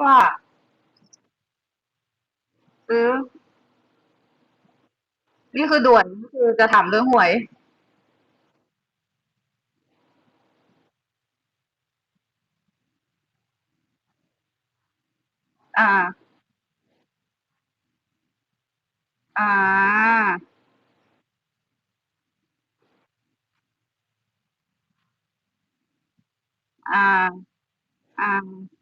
ว่าซื้อ นี่คือด่วนนี่คือจะถามเรื่องหวย อ่า อ่า อ่า อ่า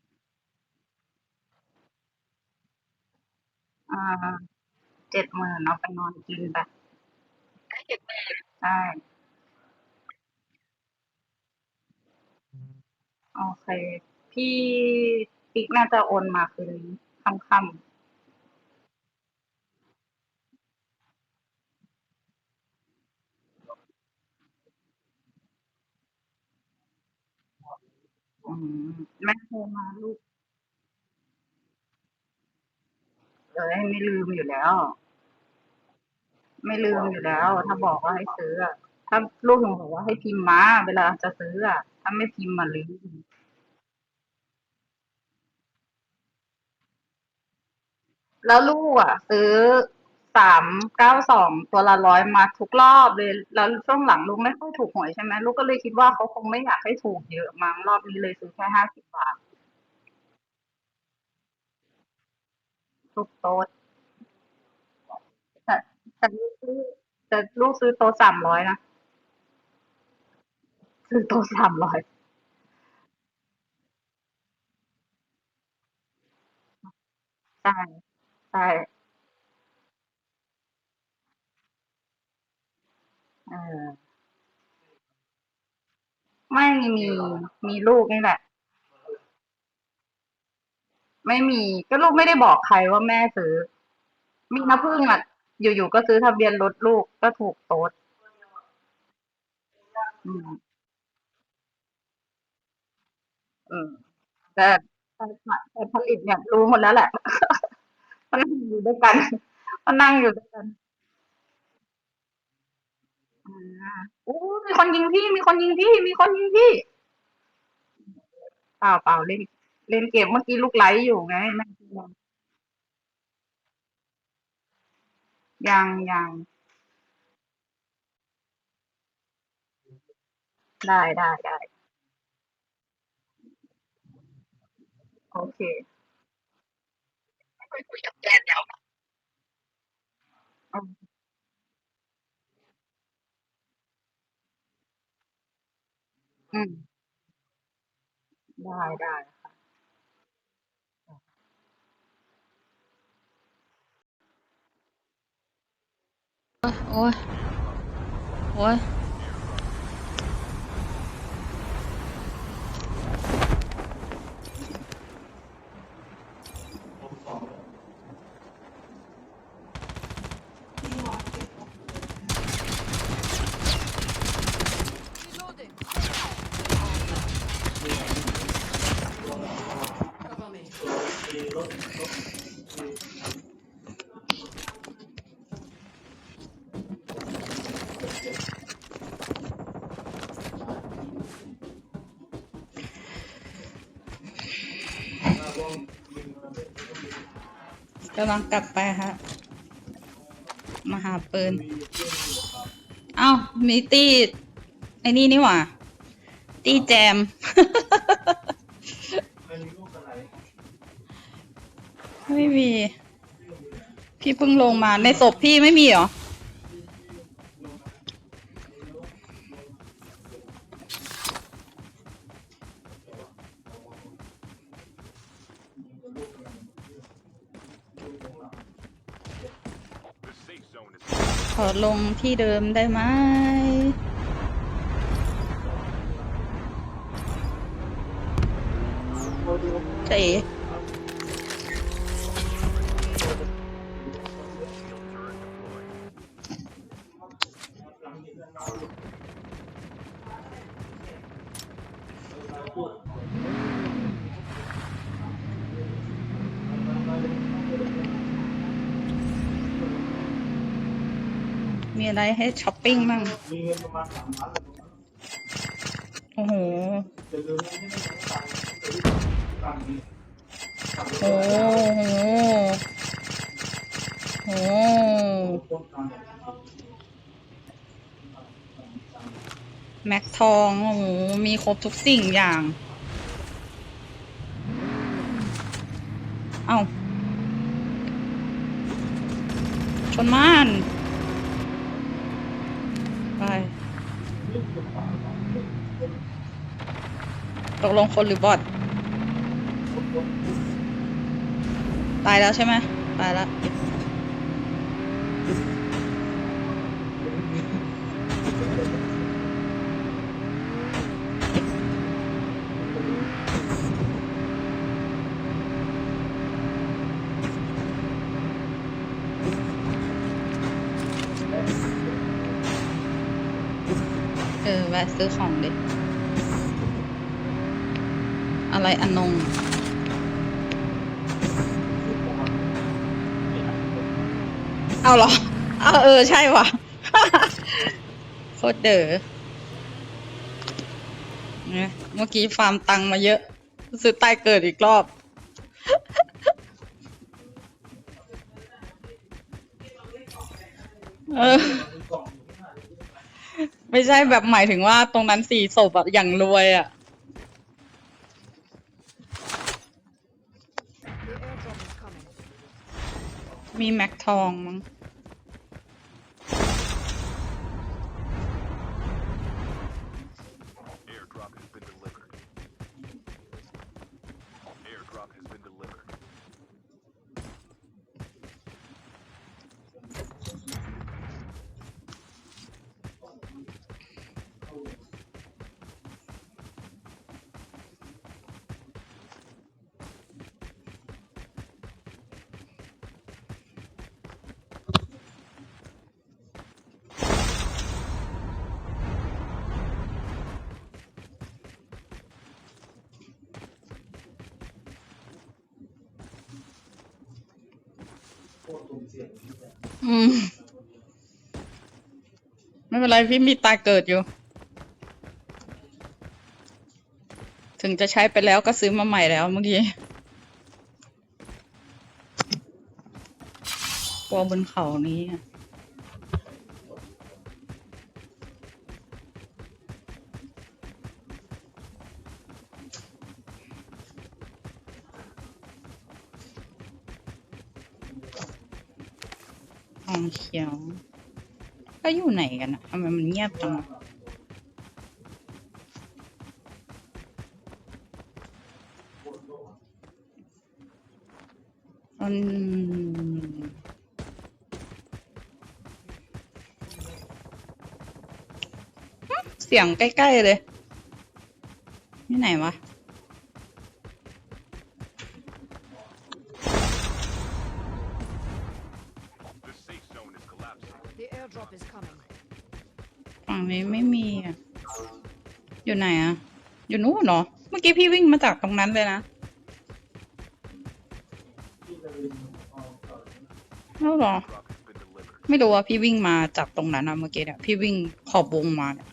อ่าเจ็ดหมื่นเอาไปนอนกินไปใช่โอเค พี่ปิ๊กน่าจะโอนมาคืนนี้ค่ำๆ อืมแม่โทรมาลูก เอ้ยไม่ลืมอยู่แล้ว ไม่ลืมอยู่แล้ว ถ้าบอกว่าให้ซื้อถ้าลูกหนูบอกว่าให้พิมพ์มาเวลาจะซื้ออะถ้าไม่พิมพ์มาลืมแล้วลูกอะ ซื้อสามเก้าสองตัวละร้อยมาทุกรอบเลย แล้วช่วงหลังลูกไม่ค่อยถูกหวยใช่ไหมลูกก็เลยคิดว่าเขาคงไม่อยากให้ถูกเยอะมั้งรอบนี้เลยซื้อแค่ห้าสิบบาท ทุกโต๊ะแต่แต่ลูกซื้อแต่ลูกซื้อโต๊ะสามร้อยนะ ซื้อโต๊ะสามร้อยใช่ใช่เออไม่มีมีลูกนี่แหละ ไม่มี ก็ลูกไม่ได้บอกใครว่าแม่ซื้อ มีน้ำผึ้งอะ อยู่ๆก็ซื้อทะเบียนรถลูกก็ถูกโต๊ดอืมอืมแต่แต่ผลิตเนี่ยรู้หมดแล้วแหละ มันนั่งอยู่ด้วยกันมันนั่งอยู่ด้วยกันอ่าอู้มีคนยิงพี่ มีคนยิงพี่ มีคนยิงพี่เปล่าเปล่าเล่น เล่นเกมเมื่อกี้ลูกไลฟ์อยู่ไงแม่ยังยังได้ได้ได้โอเคอืมอืม ได้ได้ โอ้ กำลังกลับไปฮะมาหาปืน เอ้ามีตี้ไอ้นี่นี่หว่า ตี้แจม ไม่มี พี่เพิ่งลงมาในศพพี่ไม่มีเหรอ ขอลงที่เดิมได้ไหมเจ๊ มีอะไรให้ช้อปปิ้งมั่งโอ้โห โอ้โห โอ้โหแม็กทอง โอ้โห มีครบทุกสิ่งอย่าง เอ้า ชนม่าน ตกลงคนหรือบอทตายแล้วใช่ไหมตายแล้วเออแวะซื้อของดิ อะไรอนงเอาเหรอเอาเออ ใช่ว่ะโคตรเด๋อเนี่ยเมื่อกี้ฟาร์มตังมาเยอะ ซื้อใต้เกิดอีกรอบ เออ ไม่ใช่แบบหมายถึงว่าตรงนั้นสี่ศพอะอย่างรวยอะ มีแม็กทองมั้ง อืม ไม่เป็นไรพี่มีตาเกิดอยู่ ถึงจะใช้ไปแล้วก็ซื้อมาใหม่แล้วเมื่อกี้กลัวบนเขานี้อะ องเขียว ก็อยู่ไหนกันอะทำไมมันเงียบจังอะมันเสียงใกล้ ๆ เลยที่ไหนวะ อยู่ไหนอะอยู่นู้นเหรอเมื่อกี้พี่วิ่งมาจากตรงนั้นเลยนะเอ้าหรอ ไม่รู้ว่าพี่วิ่งมาจากตรงนั้นนะเมื่อกี้เนี่ยพี่วิ่งขอบวงมาเนี่ย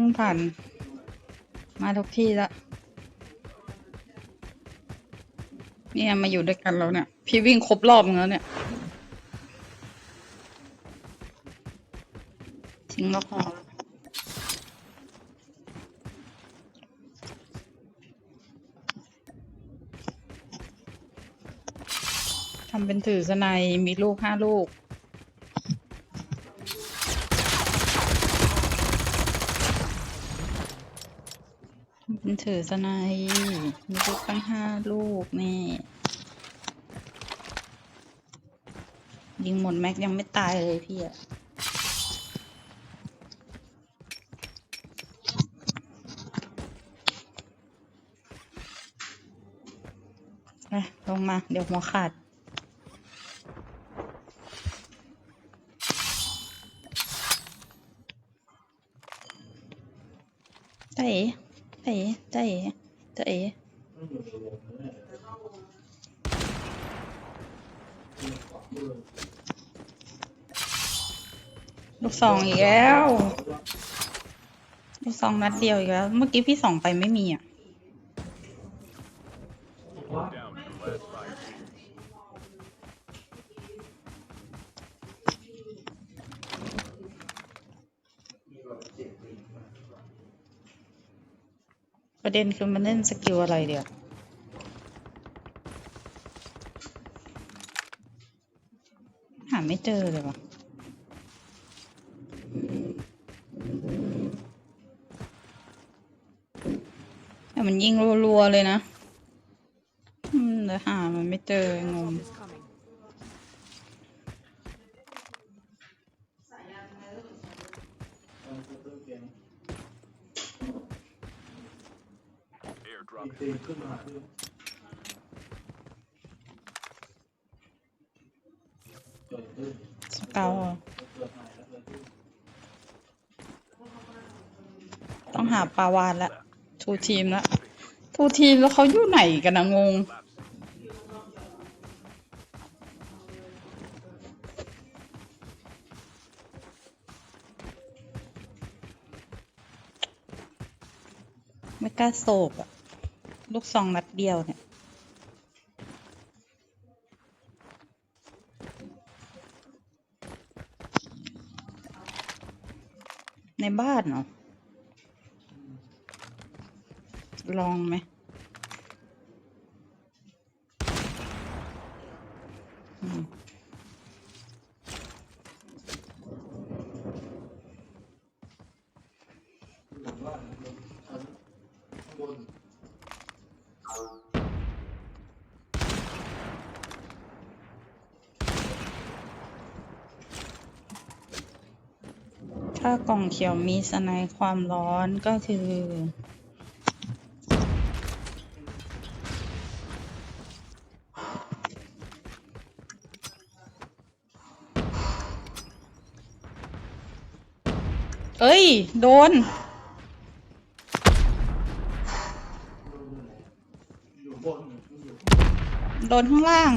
อืมผ่าน มาทุกที่แล้วเนี่ยมาอยู่ด้วยกันแล้วเนี่ย พี่วิ่งครบรอบงแล้วเนี่ยทิ้งแล้วพอทำเป็นถือสนัยมีลูกห้าลูก เป็นถือสนัยมีลูกตั้งห้าลูกนี่ยิงหมดแม็กยังไม่ตายเลยพี่อะไปลงมา เดี๋ยวหัวขาดอ เอ๋เอ๋เอ๋เอ๋ลูกสองอีกแล้ว ลูกสองนัดเดียวอีกแล้ว เมื่อกี้พี่ส่องไปไม่มีอะ ประเด็นคือมันเล่นสกิลอะไรเดียวหาไม่เจอเลยวะแต่มันยิงรัวๆเลยนะ อืมแต่หามันไม่เจองง Airdrop is coming. Airdrop has been delivered. สเกลอะต้องหาปลาวานละทูทีมละทูทีมแล้วเขาอยู่ไหนกันนะงง ไม่กล้าโศกอะ ลูกซองนัดเดียวเนี่ย ในบ้านเนาะลองไหมอืม ถ้ากล่องเขียวมีสไนความร้อนก็คือเอ้ย โดน โดนข้างล่าง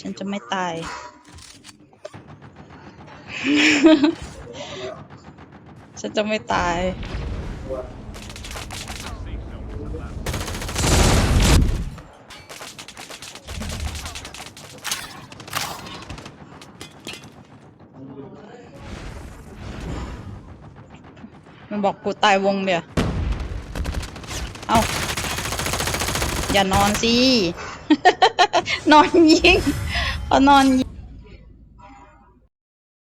ฉันจะไม่ตาย ฉันจะไม่ตาย มันบอกกูตายวงเดียวเอาอย่านอนสิ นอนยิง Anan